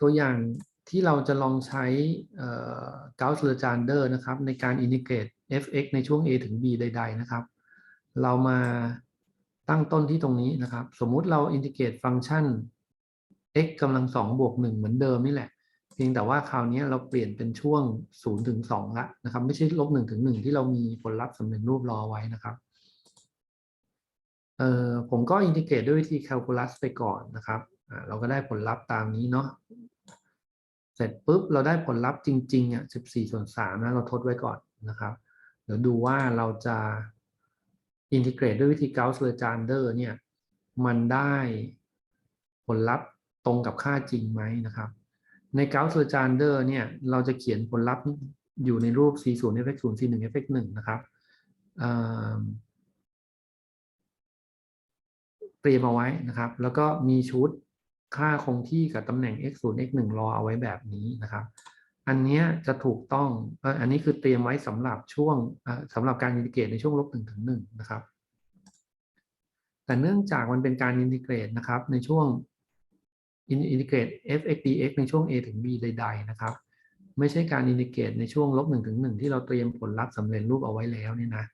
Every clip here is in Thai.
ตัวอย่างที่เราจะลองใช้เกา s ์เลจานเดอร์นะครับ ในการอินทิเกรต f(x) ในช่วง a ถึง b ใด ๆ นะครับ เรามาตั้งต้นที่ตรงนี้นะครับ สมมุติเราอินทิเกรตฟังก์ชัน x กำลังสองบวกหนึ่งเหมือนเดิมนี่แหละ เพียงแต่ว่าคราวนี้เราเปลี่ยนเป็นช่วง0ถึง2ละนะครับ ไม่ใช่ลบ1ถึง1ที่เรามีผลลัพธ์สำเร็จรูปรอไว้นะครับเอ่อผมก็อินทิเกรตด้วยวิธีแคลคูลัสไปก่อนนะครับ เราก็ได้ผลลัพธ์ตามนี้เนาะ ร็จปุ๊บเราได้ผลลัพธ์จริงๆอะ14ส่วน3นะเราทดไว้ก่อนนะครับเดี๋ยวดูว่าเราจะอินทิเกรตด้วยวิธีเกา s ์เลจานเดอร์เนี่ยมันได้ผลลัพธ์ตรงกับค่าจริงไหมนะครับ ในเกา s ์เลจานเดอร์เนี่ยเราจะเขียนผลลัพธ์อยู่ในรูป c 0 f x 0 c 1 f x 1นะครับเตรียมเอาไว้นะครับ แล้วก็มีชุด ค่าคงที่กับตำแหน่ง x 0 x 1รอเอาไว้แบบนี้นะครับ อันนี้จะถูกต้อง อันนี้คือเตรียมไว้สำหรับช่วงสำหรับการอินทิเกรตในช่วงลบ1ถึง1นะครับ แต่เนื่องจากมันเป็นการอินทิเกรตนะครับ ในช่วงอินทิเกรต f(x) dx ในช่วง a ถึง b ใด ๆ นะครับ ไม่ใช่การอินทิเกรตในช่วงลบ1ถึง1ที่เราเตรียมผลลัพธ์สำเร็จรูปเอาไว้แล้วเนี่ยนะ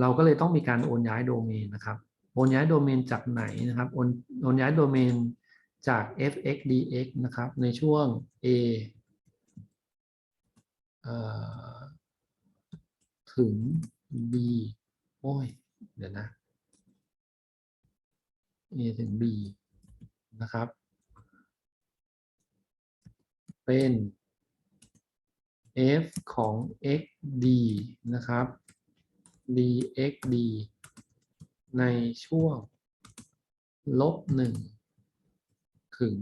เราก็เลยต้องมีการโอนย้ายโดเมนนะครับ โอนย้ายโดเมนจากไหนนะครับ โอนโอนย้ายโดเมน จาก f(x) dx นะครับ ในช่วง a ถึง b โอ้ย เดี๋ยวนะ a ถึง b นะครับ เป็น f ของ x d นะครับ dx d ในช่วงลบหนึ่ง ถึง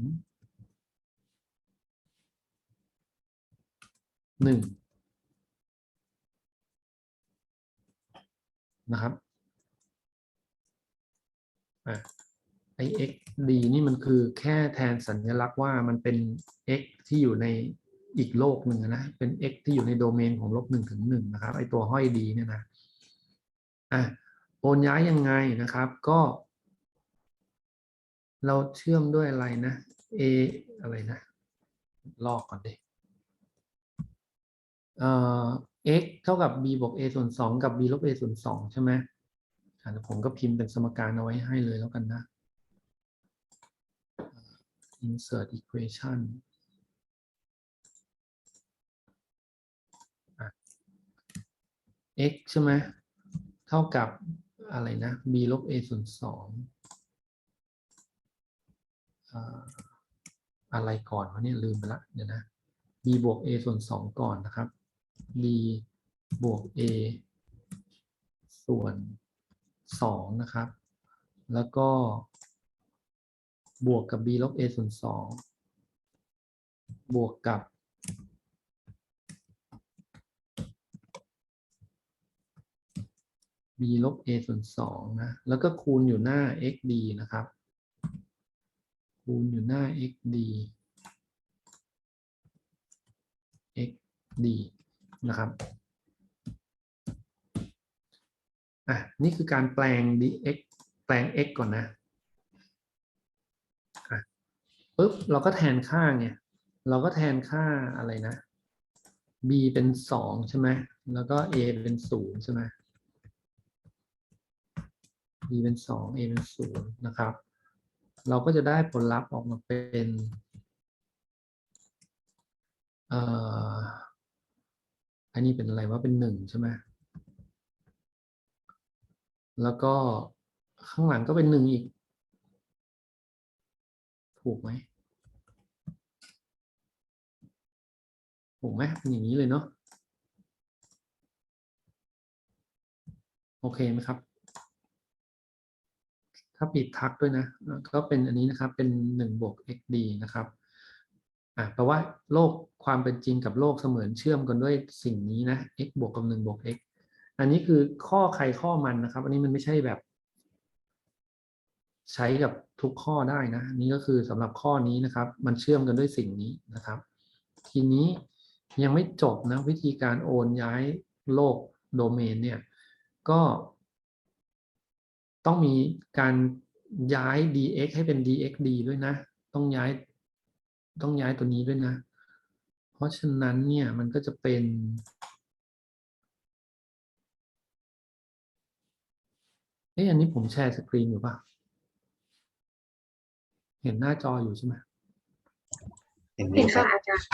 หนึ่งนะครับอะไอ x d นี่มันคือแค่แทนสัญลักษณ์ว่ามันเป็น x ที่อยู่ในอีกโลกหนึ่งนะ เป็น x ที่อยู่ในโดเมนของลบหนึ่งถึงหนึ่งนะครับ ไอตัวห้อย d เนี่ยนะ อะ โอนย้ายยังไงนะครับ ก็ เราเชื่อมด้วยอะไรนะ a อะไรนะ ลอกก่อนดิเอ่อ x เท่ากับ b บวก a ส่วนสองกับ b ลบ a ส่วนสองใช่ไหมอะเดี๋ยวผมก็พิมพ์เป็นสมการเอาไว้ให้เลยแล้วกันนะ insert equation อะ x ใช่ไหมเท่ากับอะไรนะ b ลบ a ส่วนส อะไรก่อนวะเนี่ยลืมไปละเดี๋ยวนะ b บวก a ส่วนสองก่อนนะครับ b บวก a ส่วนสองนะครับ แล้วก็บวกกับ b ลบ a ส่วนสองบวกกับ b ลบ a ส่วนสองนะ แล้วก็คูณอยู่หน้า x d นะครับ คูณอยู่หน้า x d x d นะครับอะนี่คือการแปลง dx แปลง x ก่อนนะอะปุ๊บเราก็แทนค่าไงเราก็แทนค่าอะไรนะ b เป็นสองใช่ไหมแล้วก็ a เป็นศูนย์ใช่ไหม b เป็นสอง a เป็นศูนย์นะครับ เราก็จะได้ผลลัพธ์ออกมาเป็นอ่ออันนี้เป็นอะไรว่าเป็นหนึ่งใช่ไหมแล้วก็ข้างหลังก็เป็นหนึ่งอีก ถูกไหมถูกไหมเป็นอย่างนี้เลยเนาะโอเคไหมครับ ถ้าปิดทักด้วยนะ ก็เป็นอันนี้นะครับเป็นหนึ่งบวก xd นะครับอะแปลว่าโลกความเป็นจริงกับโลกเสมือนเชื่อมกันด้วยสิ่งนี้นะ x บวกกับหนึ่งบวก x อันนี้คือข้อใครข้อมันนะครับ อันนี้มันไม่ใช่แบบ ใช้กับทุกข้อได้นะนนี่ก็คือสำหรับข้อนี้นะครับ มันเชื่อมกันด้วยสิ่งนี้นะครับ ทีนี้ยังไม่จบนะวิธีการโอนย้ายโลกโดเมนเนี่ยก็ ต้องมีการย้าย dx ให้เป็น dxd ด้วยนะ ต้องย้าย ต้องย้ายตัวนี้ด้วยนะ เพราะฉะนั้นเนี่ยมันก็จะเป็น เอ้ยอันนี้ผมแชร์สกรีนอยู่ป่ะ เห็นหน้าจออยู่ใช่ไหมเห็นไหมเห็นครัค่ะบอาจารย์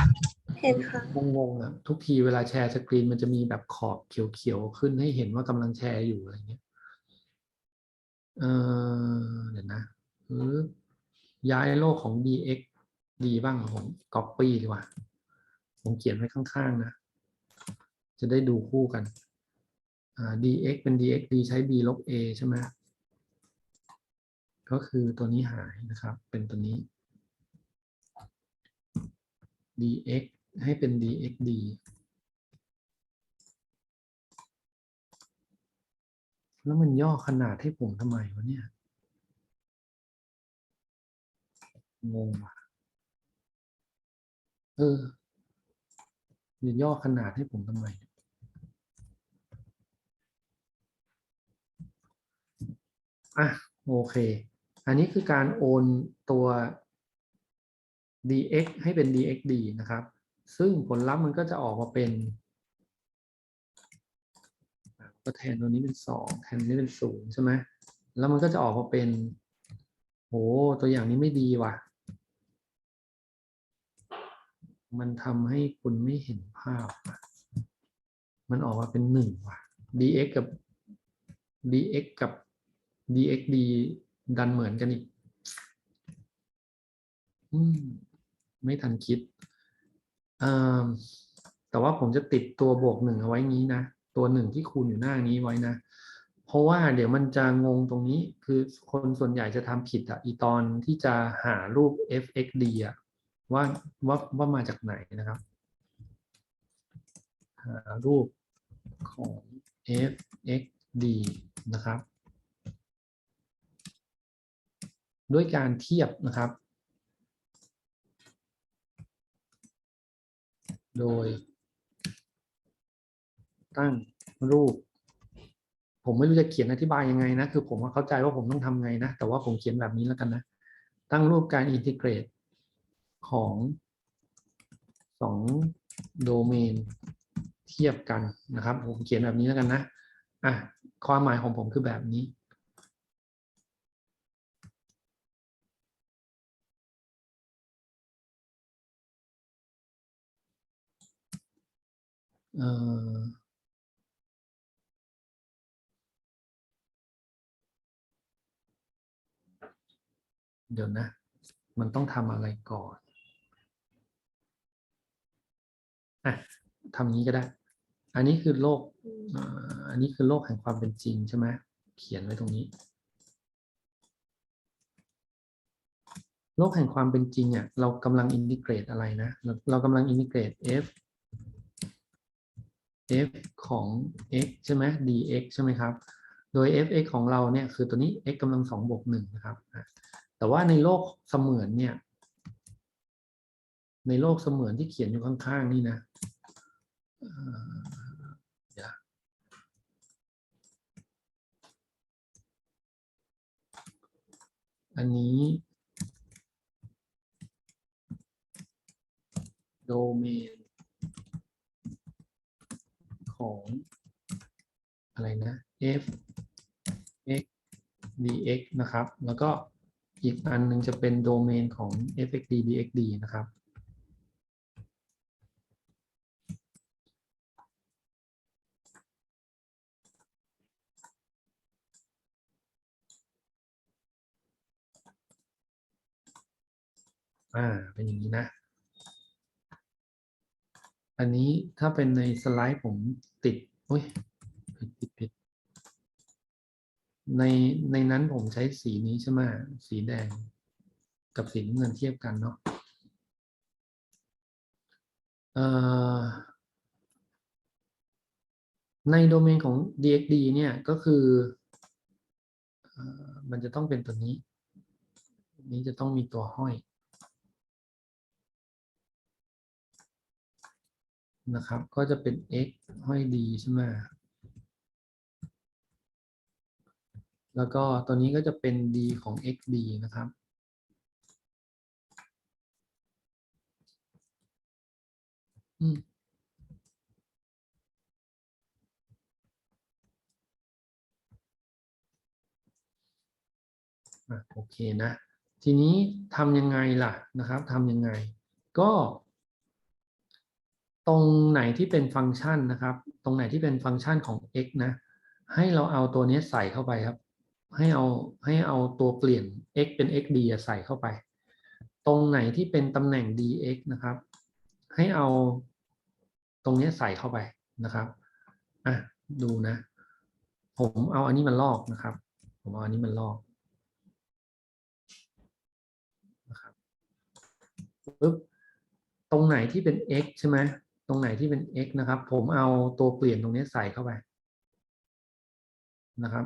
เห็นค่ะ งงๆอะทุกทีเวลาแชร์สกรีนมันจะมีแบบขอบเขียวๆขึ้นให้เห็นว่ากำลังแชร์อยู่อะไรเงี้ย เออเดี๋ยวนะย้ายโลกของ dx ดีบ้างผม copy ดีกว่า ผมเขียนไว้ข้างๆนะ จะได้ดูคู่กัน dx เป็น dx d ใช้ b ลบ a ใช่ไหมก็คือตัวนี้หายนะครับ เป็นตัวนี้ dx ให้เป็น dxd แล้วมันย่อขนาดให้ผมทำไมวะเนี่ยงงว่ะเออจะย่อขนาดให้ผมทำไม อะ โอเค อันนี้คือการโอนตัว dx ให้เป็น dxd นะครับ ซึ่งผลลัพธ์มันก็จะออกมาเป็น ก็แทนตัวนี้เป็นสองแทนนี้เป็นศูนย์ใช่ไหมแล้วมันก็จะออกมาเป็นโหตัวอย่างนี้ไม่ดีว่ะ มันทำให้คุณไม่เห็นภาพ มันออกมาเป็นหนึ่งว่ะ dx กับ dx กับ dxd ดันเหมือนกันอีกอืมไม่ทันคิด แต่ว่าผมจะติดตัวบวกหนึ่งเอาไว้งี้นะ ตัวหนึ่งที่คูณอยู่หน้านี้ไว้นะ เพราะว่าเดี๋ยวมันจะงงตรงนี้คือคนส่วนใหญ่จะทำผิดอะอีตอนที่จะหารูป fxd อะว่าว่าว่ามาจากไหนนะครับ หารูปของ fxd นะครับ ด้วยการเทียบนะครับ โดย ตั้งรูป ผมไม่รู้จะเขียนอธิบายยังไงนะ คือผมเข้าใจว่าผมต้องทำไงนะ แต่ว่าผมเขียนแบบนี้แล้วกันนะ ตั้งรูปการอินทิเกรตของสองโดเมนเทียบกันนะครับ ผมเขียนแบบนี้แล้วกันนะอะความหมายของผมคือแบบนี้เอ่อ เดี๋ยวนะ มันต้องทำอะไรก่อนอะทำนี้ก็ได้ อันนี้คือโลกอันนี้คือโลกแห่งความเป็นจริงใช่ไหมเขียนไว้ตรงนี้ โลกแห่งความเป็นจริงอะเรากำลังอินทิเกรตอะไรนะเราเรากำลังอินทิเกรต f f ของ x ใช่ไหม dx ใช่ไหมครับ โดย fx ของเราเนี่ยคือตัวนี้ x กำลังสองบวกหนึ่งนะครับ แต่ว่าในโลกเสมือนเนี่ย ในโลกเสมือนที่เขียนอยู่ข้างๆนี่นะอันนี้โดเมนของอะไรนะ f x dx นะครับ แล้วก็ อีกอันหนึ่งจะเป็นโดเมนของ fxd dxd นะครับอ่าเป็นอย่างนี้นะ อันนี้ถ้าเป็นในสไลด์ผมติดโอ้ยผิดผิดผิด ในในนั้นผมใช้สีนี้ใช่ไหมสีแดง กับสีน้ำเงินเทียบกันเนาะในโดเมนของ dxd เนี่ยก็คืออมันจะต้องเป็นตัวนี้ นี้จะต้องมีตัวห้อยนะครับ ก็จะเป็น x ห้อย d ใช่ไหม แล้วก็ตัวนี้ก็จะเป็น d ของ xd นะครับ อืมโอเคนะ ทีนี้ทำยังไงล่ะนะครับทำยังไง ก็ ตรงไหนที่เป็นฟังก์ชันนะครับ ตรงไหนที่เป็นฟังก์ชันของ x นะ ให้เราเอาตัวนี้ใส่เข้าไปครับ ให้เอาให้เอาตัวเปลี่ยน x เป็น xd ใส่เข้าไป ตรงไหนที่เป็นตำแหน่ง dx นะครับ ให้เอาตรงนี้ใส่เข้าไปนะครับอะดูนะ ผมเอาอันนี้มาลอกนะครับ ผมเอาอันนี้มาลอกนะครับปึ๊บตรงไหนที่เป็น x ใช่ไหมตรงไหนที่เป็น x นะครับ ผมเอาตัวเปลี่ยนตรงนี้ใส่เข้าไปนะครับ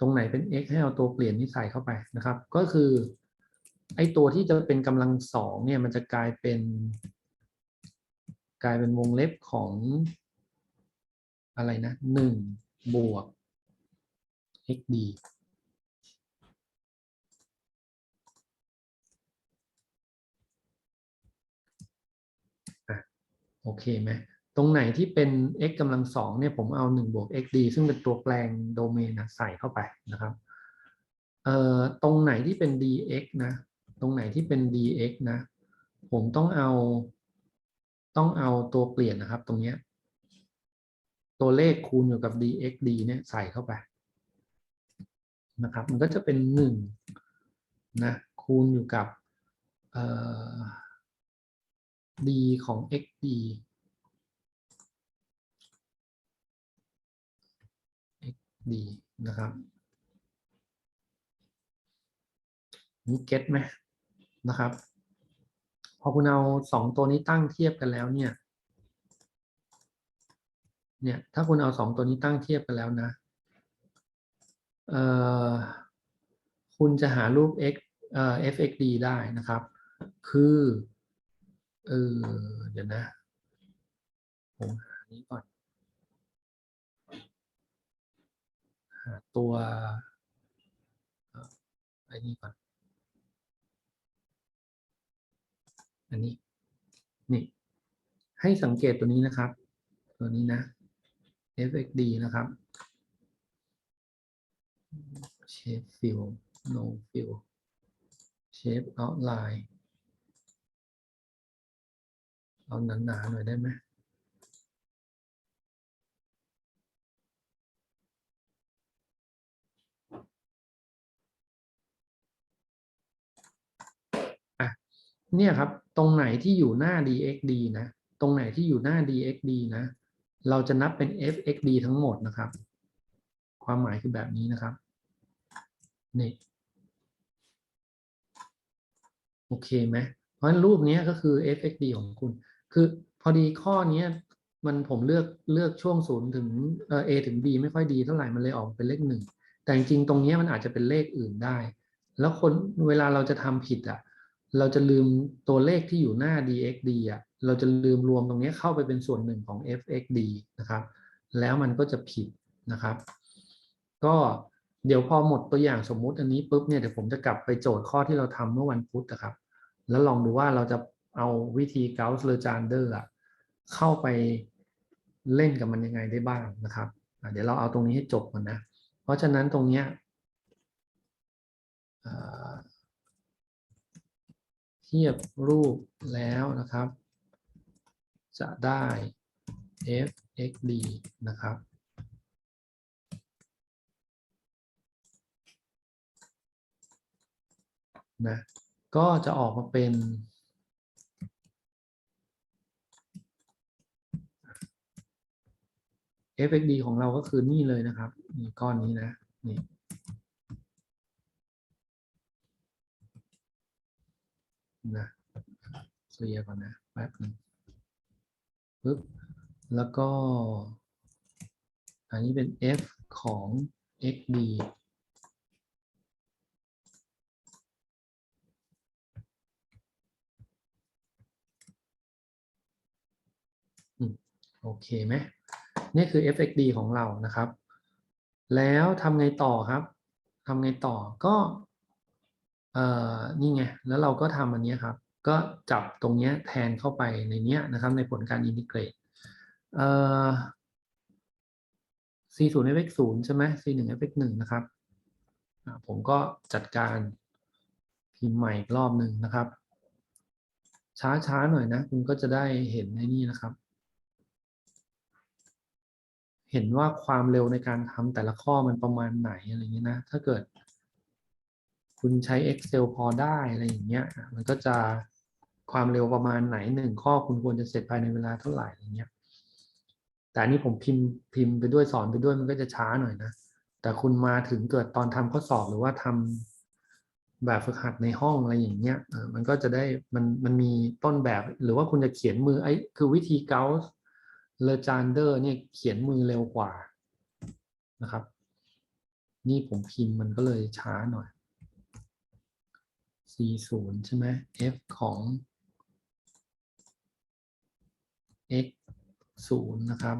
ตรงไหนเป็น x ให้เอาตัวเปลี่ยนนี้ใส่เข้าไปนะครับ ก็คือไอตัวที่จะเป็นกำลังสองเนี่ยมันจะกลายเป็น กลายเป็นวงเล็บของอะไรนะหนึ่งบวก xd โอเคไหม ตรงไหนที่เป็น x กำลังสองเนี่ยผมเอา1บวก xd ซึ่งเป็นตัวแปลงโดเมนนะใส่เข้าไปนะครับเอ่อตรงไหนที่เป็น dx นะตรงไหนที่เป็น dx นะผมต้องเอาต้องเอาตัวเปลี่ยนนะครับ ตรงเนี้ยตัวเลขคูณอยู่กับ dxd เนี่ยใส่เข้าไปนะครับ มันก็จะเป็นหนึ่งนะคูณอยู่กับ d ของ xd xd นะครับนี่เก็ตไหมนะครับ พอคุณเอาสองตัวนี้ตั้งเทียบกันแล้วเนี่ย เนี่ยถ้าคุณเอาสองตัวนี้ตั้งเทียบกันแล้วนะเอ่อคุณจะหารูป x เอ่อ fxd ได้นะครับ คือเออเดี๋ยวนะผมหานี้ก่อน หา ตัวอ่อไอ้นี่ก่อน อันนี้ นี่ ให้สังเกตตัวนี้นะครับ ตัวนี้นะ fxd นะครับ shape fill no fill shape outline เอาหนาๆหน่อยได้ไหม อะ เนี่ยครับ ตรงไหนที่อยู่หน้า dxd นะ ตรงไหนที่อยู่หน้า dxd นะ เราจะนับเป็น fxd ทั้งหมดนะครับ ความหมายคือแบบนี้นะครับ นี่ โอเคไหม เพราะฉะนั้นรูปนี้ก็คือ fxd ของคุณ คือพอดีข้อนี้มันผมเลือกเลือกช่วงศูนย์ถึงเออ a ถึง b ไม่ค่อยดีเท่าไหร่ มันเลยออกเป็นเลขหนึ่ง แต่จริงๆตรงนี้มันอาจจะเป็นเลขอื่นได้ แล้วคนเวลาเราจะทำผิดอะ เราจะลืมตัวเลขที่อยู่หน้า dxd อะเราจะลืมรวมตรงนี้เข้าไปเป็นส่วนหนึ่งของ fxd นะครับ แล้วมันก็จะผิดนะครับ ก็เดี๋ยวพอหมดตัวอย่างสมมุติอันนี้ปุ๊บเนี่ยเดี๋ยวผมจะกลับไปโจทย์ข้อที่เราทำเมื่อวันพุธนะครับ แล้วลองดูว่าเราจะเอาวิธี Gauss l e g e n d e r อะเข้าไปเล่นกับมันยังไงได้บ้างนะครับเดี๋ยวเราเอาตรงนี้ให้จบก่อนนะ เพราะฉะนั้นตรงเนี้ยอ่า เทียบรูปแล้วนะครับ จะได้ fxd นะครับ นะ ก็จะออกมาเป็น fxd ของเราก็คือนี่เลยนะครับนี่ก้อนนี้นะ นี่ นะเคลียร์ก่อนนะแป๊บหนึงปึ๊บแล้วก็ อันนี้เป็น f ของ xd โอเคไหมนี่คือ fxd ของเรานะครับ แล้วทำไงต่อครับทำไงต่อก็ นี่ไง แล้วเราก็ทำอันนี้ครับ ก็จับตรงนี้แทนเข้าไปในนี้นะครับ ในผลการอินทิเกรต c 0 f x 0ใช่ไหม c 1 f x 1นะครับ ผมก็จัดการพิมพ์ใหม่อีกรอบหนึ่งนะครับ ช้าๆหน่อยนะ คุณก็จะได้เห็นในนี่นะครับ เห็นว่าความเร็วในการทำแต่ละข้อมันประมาณไหนอะไรอย่างนี้นะ ถ้าเกิด คุณใช้ Excel พอได้อะไรอย่างเงี้ย มันก็จะความเร็วประมาณไหนหนึ่งข้อคุณควรจะเสร็จภายในเวลาเท่าไหร่อะไรเงี้ย แต่อันนี้ผมพิมพ์พิมพ์ไปด้วยสอนไปด้วยมันก็จะช้าหน่อยนะ แต่คุณมาถึงเกิดตอนทำข้อสอบหรือว่าทำแบบฝึกหัดในห้องอะไรอย่างเงี้ย มันก็จะได้มันมันมีต้นแบบหรือว่าคุณจะเขียนมือไอ้คือวิธีเกาส์เลจานเดอร์เนี่ยเขียนมือเร็วกว่านะครับ นี่ผมพิมพ์มันก็เลยช้าหน่อย c 0ใช่ไหม f ของ x 0นะครับ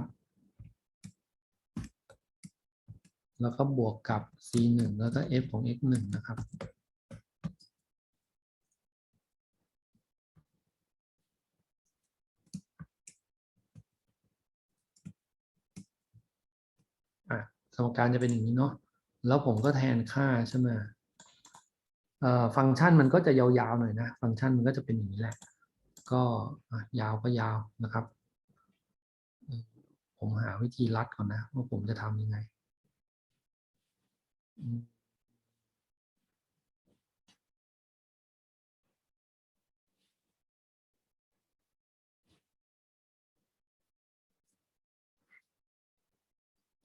แล้วก็บวกกับ c 1แล้วก็ f ของ x 1นะครับอะสมการจะเป็นอย่างนี้เนาะ แล้วผมก็แทนค่าใช่ไหม ฟังก์ชันมันก็จะยาวๆหน่อยนะ ฟังก์ชันมันก็จะเป็นอย่างนี้แหละ ก็ยาวก็ยาวนะครับ ผมหาวิธีรัดก่อนนะว่าผมจะทำยังไง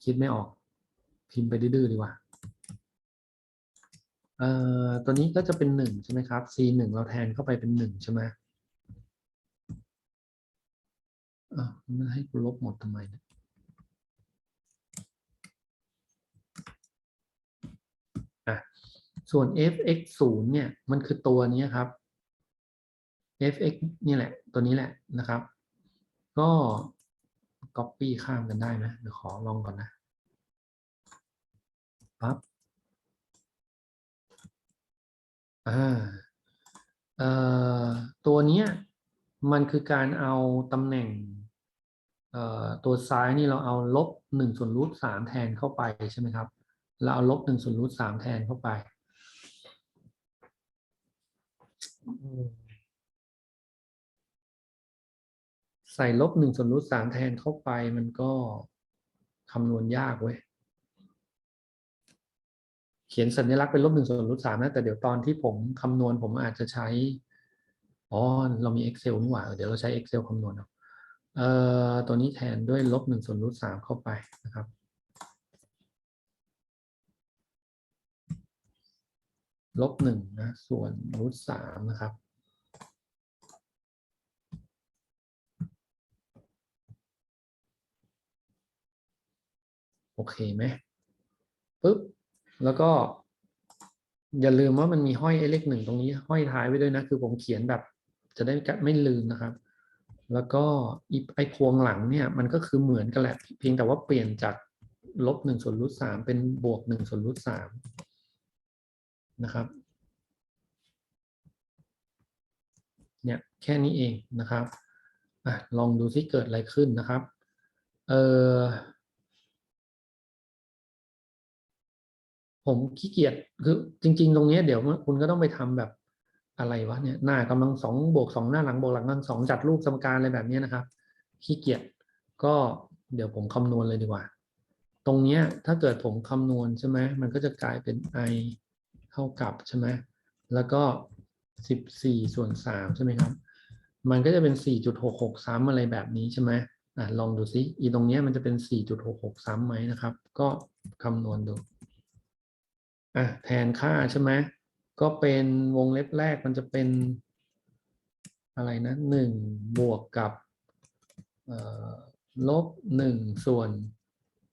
คิดไม่ออก พิมพ์ไปดื้อดีกว่า ตัวนี้ก็จะเป็นหนึ่งใช่ไหมครับ c หนึ่งเราแทนเข้าไปเป็นหนึ่งใช่ไหมอ่าวมันให้กูลบหมดทำไมเนี่ยอะส่วน f(x 0เนี่ย มันคือตัวนี้ครับ f(x) นี่แหละ ตัวนี้แหละนะครับ ก็ copy ข้ามกันได้ไหมเดี๋ยวขอลองก่อนนะปั๊บ อ่าเอ่อตัวเนี้ยมันคือการเอาตำแหน่งเอ่อตัวซ้ายนี่เราเอาลบหนึ่งส่วนรูทสามแทนเข้าไปใช่ไหมครับ เราเอาลบหนึ่งส่วนรูทสามแทนเข้าไป ใส่ลบหนึ่งส่วนรูทสามแทนเข้าไปมันก็คำนวณยากเว้ย ขียนสัญลักษณ์เป็นลบหนึ่งส่วนรูทสามนะ แต่เดี๋ยวตอนที่ผมคำนวณผมอาจจะใช้ อ๋อ เรามี Excel นี่หว่า เดี๋ยวเราใช้ Excel คำนวณเอาเอ่อตัวนี้แทนด้วยลบหนึ่งส่วนรูทสามเข้าไปนะครับ ลบหนึ่งนะ ส่วนรูทสามนะครับ โอเคไหมปุ๊บ แล้วก็อย่าลืมว่ามันมีห้อยไอเลขหนึ่งตรงนี้ ห้อยท้ายไว้ด้วยนะ คือผมเขียนแบบ จะได้ไม่ลืมนะครับ แล้วก็ไอ้พวงหลังเนี่ยมันก็คือเหมือนกันแหละเพียงแต่ว่าเปลี่ยนจากลบหนึ่งส่วนรูทสามเป็นบวกหนึ่งส่วนรูทสามนะครับเนี่ยแค่นี้เองนะครับอลองดูซิเกิดอะไรขึ้นนะครับ เออ ผมขี้เกียจคือจริง ๆ ตรงนี้เดี๋ยวคุณก็ต้องไปทำแบบอะไรวะเนี่ยหน้ากำลังสองบวกสองหน้าหลังบวกหลังกำลังสองจัดรูปสมการอะไรแบบนี้นะครับขี้เกียจก็เดี๋ยวผมคำนวณเลยดีกว่า ตรงเนี้ยถ้าเกิดผมคำนวณใช่ไหมมันก็จะกลายเป็น i เท่ากับใช่ไหมแล้วก็สิบสี่ส่วนสามใช่ไหมครับ มันก็จะเป็นสี่จุดหกหกซ้ำอะไรแบบนี้ใช่ไหมอะลองดูซิอีตรงเนี้ยมันจะเป็นสี่จุดหกหกซ้ำไหมนะครับ ก็คำนวณดู อะแทนค่าใช่ไหมก็เป็นวงเล็บแรกมันจะเป็นอะไรนะหนึ่งบวกกับลบหนึ่งส่วน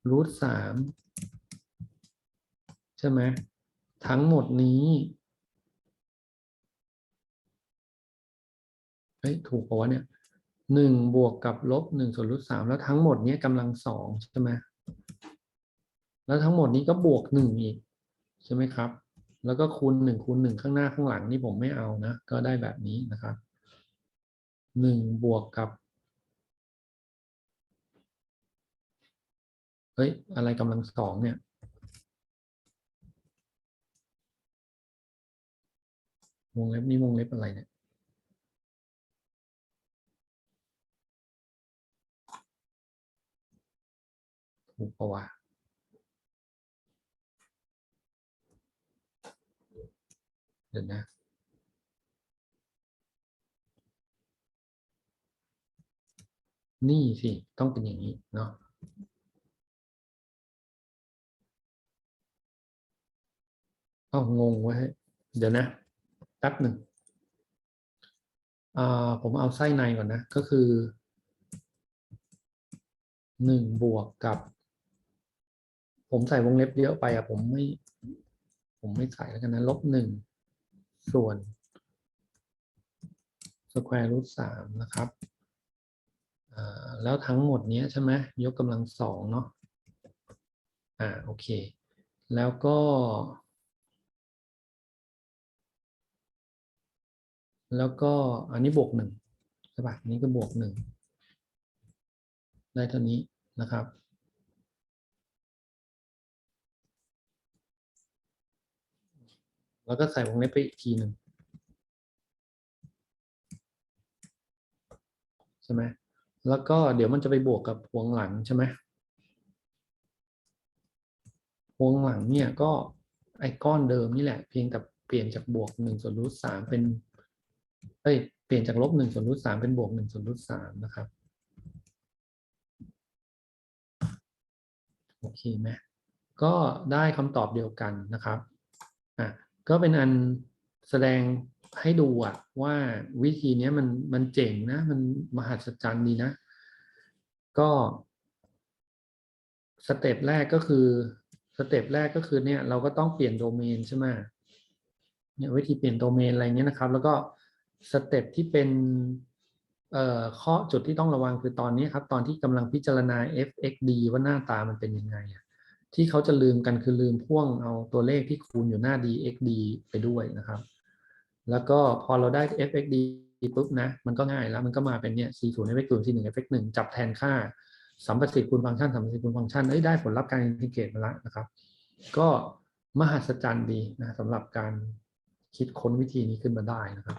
รูทสามใช่ไหมทั้งหมดนี้เฮ้ยถูกปะวะเนี่ยหนึ่งบวกกับลบหนึ่งส่วนรูทสามแล้วทั้งหมดนี้กำลังสองใช่ไหมแล้วทั้งหมดนี้ก็บวกหนึ่งอีก ใช่ไหมครับ แล้วก็คูณหนึ่งคูณหนึ่งข้างหน้าข้างหลังนี่ผมไม่เอานะ ก็ได้แบบนี้นะครับหนึ่งบวกกับเฮ้ย อะไรกำลังสองเนี่ย วงเล็บนี่วงเล็บอะไรเนี่ยถูกปะวะ เดี๋ยวนะนี่สิ ต้องเป็นอย่างนี้เนาะอ้าวงงไว้ยเดี๋ยวนะแป๊บหนึ่งอ่าผมเอาไส้ในก่อนนะ ก็คือหนึ่งบวกกับ ผมใส่วงเล็บเยอะไปอะผมไม่ ผมไม่ใส่แล้วกันนะลบหนึ่ง ส่วนสแควร์รูทสามนะครับอ่าแล้วทั้งหมดนี้ใช่ไหมยกกำลังสองเนาะอ่าโอเค แล้วก็ แล้วก็อันนี้บวกหนึ่งใช่ปะอันนี้ก็บวกหนึ่งได้เท่านี้นะครับ แล้วก็ใส่วงเล็บไปอีกทีหนึ่งใช่ไหมแล้วก็เดี๋ยวมันจะไปบวกกับพวงหลังใช่ไหมพวงหลังเนี่ยก็ไอ้ก้อนเดิมนี่แหละ เพียงแต่เปลี่ยนจากบวกหนึ่งส่วนรูทสามเป็นเอ้ยเปลี่ยนจากลบหนึ่งส่วนรูทสามเป็นบวกหนึ่งส่วนรูทสามนะครับโอเคไหมก็ได้คำตอบเดียวกันนะครับอะ ก็เป็นอันแสดงให้ดูอะว่าวิธีนี้มันมันเจ๋งนะ มันมหัศจรรย์ดีนะ ก็สเต็ปแรกก็คือสเต็ปแรกก็คือเนี่ยเราก็ต้องเปลี่ยนโดเมนใช่ไหมเนี่ยวิธีเปลี่ยนโดเมนอะไรเงี้ยนะครับ แล้วก็สเต็ปที่เป็นเอ่อข้อจุดที่ต้องระวังคือตอนนี้ครับ ตอนที่กำลังพิจารณา fxd ว่าหน้าตามันเป็นยังไงอะ ที่เขาจะลืมกันคือลืมพ่วงเอาตัวเลขที่คูณอยู่หน้า dxd ไปด้วยนะครับ แล้วก็พอเราได้ fxd ปุ๊บนะ มันก็ง่ายแล้วมันก็มาเป็นเนี่ย c 0 f x 0 c 1 f x 1จับแทนค่าสัมประสิทธิ์คูณฟังก์ชันสัมประสิทธิ์คูณฟังก์ชันเอ้ยได้ผลลัพธ์การอินทิเกรตมาแล้วนะครับ ก็มหัศจรรย์ดีนะสำหรับการคิดค้นวิธีนี้ขึ้นมาได้นะครับ